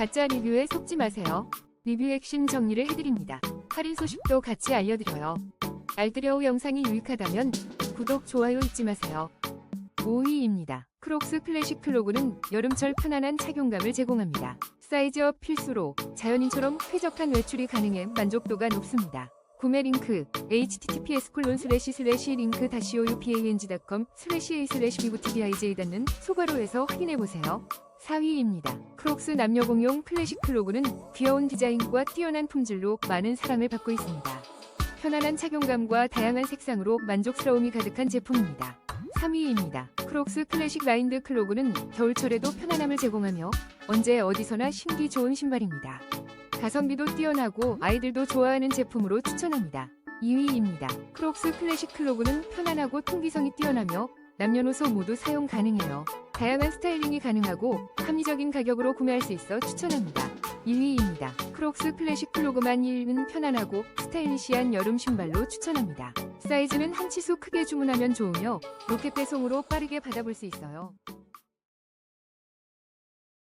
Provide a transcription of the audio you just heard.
가짜 리뷰에 속지 마세요. 리뷰 핵심 정리를 해드립니다. 할인 소식도 같이 알려드려요. 알뜰여우 영상이 유익하다면 구독, 좋아요 잊지 마세요. 5위입니다. 크록스 클래식 플로그는 여름철 편안한 착용감을 제공합니다. 사이즈업 필수로 자연인처럼 쾌적한 외출이 가능해 만족도가 높습니다. 구매 링크 https 콜론 슬래시 슬래시 링크 다시 oupang.com 슬래시 a 슬래시 bvtbij 닫는 소괄호에서 확인해보세요. 4위입니다. 크록스 남녀 공용 클래식 플로그는 귀여운 디자인과 뛰어난 품질로 많은 사랑을 받고 있습니다. 편안한 착용감과 다양한 색상으로 만족스러움이 가득한 제품입니다. 3위입니다. 크록스 클래식 라인드 클로그는 겨울철에도 편안함을 제공하며 언제 어디서나 신기 좋은 신발입니다. 가성비도 뛰어나고 아이들도 좋아하는 제품으로 추천합니다. 2위입니다. 크록스 클래식 클로그는 편안하고 통기성이 뛰어나며 남녀노소 모두 사용 가능해요. 다양한 스타일링이 가능하고 합리적인 가격으로 구매할 수 있어 추천합니다. 1위입니다. 크록스 클래식 클로그만 1은 편안하고 스타일리시한 여름 신발로 추천합니다. 사이즈는 한 치수 크게 주문하면 좋으며 로켓 배송으로 빠르게 받아볼 수 있어요.